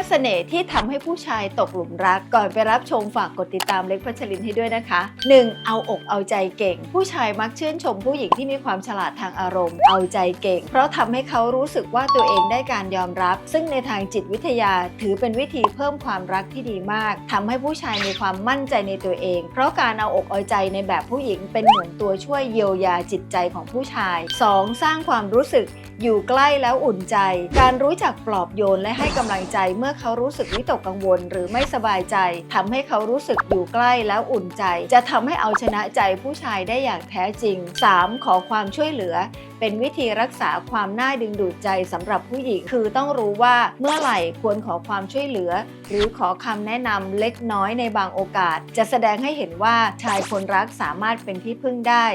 5 เสน่ห์ที่ทำให้ผู้ชายตกหลุมรัก ก่อนไปรับชมฝากกดติดตามเล็กพัชรินให้ด้วยนะคะ 1. เอาอกเอาใจเก่ง ผู้ชายมักชื่นชมผู้หญิงที่มีความฉลาดทางอารมณ์ เอาใจเก่ง เพราะทำให้เขารู้สึกว่าตัวเองได้การยอมรับ ซึ่งในทางจิตวิทยาถือเป็นวิธีเพิ่มความรักที่ดีมากทำให้ผู้ชายมีความมั่นใจในตัวเอง เพราะการเอาอกเอาใจในแบบผู้หญิงเป็นเหมือนตัวช่วยเยียวยาจิตใจของผู้ชาย 2. สร้างความรู้สึกอยู่ใกล้แล้วอุ่นใจ การรู้จักปลอบโยนและให้กำลังใจเมื่อเขารู้สึกวิตกกังวล หรือไม่สบายใจทำให้เขารู้สึกอยู่ใกล้แล้วอุ่นใจ จะทำให้เอาชนะใจผู้ชายได้อย่างแท้จริง 3. ขอความช่วยเหลือ เป็นวิธีรักษาความน่าดึงดูดใจสำหรับผู้หญิง คือต้องรู้ว่าเมื่อไหร่ควรขอความช่วยเหลือ หรือขอคำแนะนำเล็กน้อยในบางโอกาส จะแสดงให้เห็นว่าชายคนรักสามารถเป็นที่พึ่งได้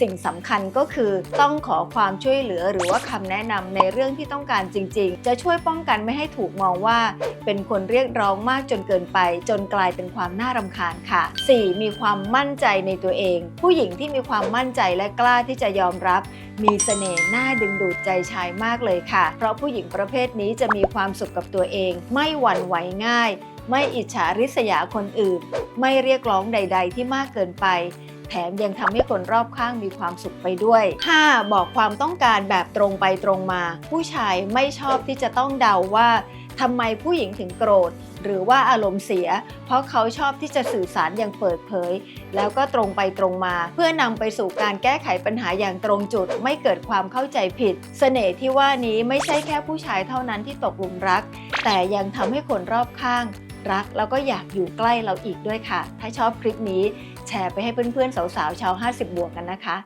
สิ่งสำคัญก็คือต้องขอความช่วยเหลือหรือว่าคำแนะนำในเรื่องที่ต้องการจริง ๆ จะช่วยป้องกันไม่ให้ถูกมองว่าเป็นคนเรียกร้องมากจนเกินไป จนกลายเป็นความน่ารำคาญค่ะ 4. มีความมั่นใจในตัวเอง ผู้หญิงที่มีความมั่นใจและกล้าที่จะยอมรับ มีเสน่ห์น่าดึงดูดใจชายมากเลยค่ะ เพราะผู้หญิงประเภทนี้จะมีความสุขกับตัวเอง ไม่หวั่นไหวง่าย ไม่อิจฉาริษยาคนอื่น ไม่เรียกร้องใด ๆ ที่มากเกินไป แถมยังทำให้คนรอบข้างมีความสุขไปด้วย 5. บอกความต้องการแบบตรงไปตรงมา ผู้ชายไม่ชอบที่จะต้องเดาว่าทำไมผู้หญิงถึงโกรธ หรือว่าอารมณ์เสีย เพราะเขาชอบที่จะสื่อสารอย่างเปิดเผย แล้วก็ตรงไปตรงมา เพื่อนำไปสู่การแก้ไขปัญหาอย่างตรงจุด ไม่เกิดความเข้าใจผิดเสน่ห์ที่ว่านี้ไม่ใช่แค่ผู้ชายเท่านั้นที่ตกหลุมรัก แต่ยังทำให้คนรอบข้าง รักแล้วก็อยากอยู่ใกล้เราอีกด้วยค่ะ ถ้าชอบคลิปนี้แชร์ไปให้เพื่อนๆสาวๆชาว 50 บวกกันนะคะ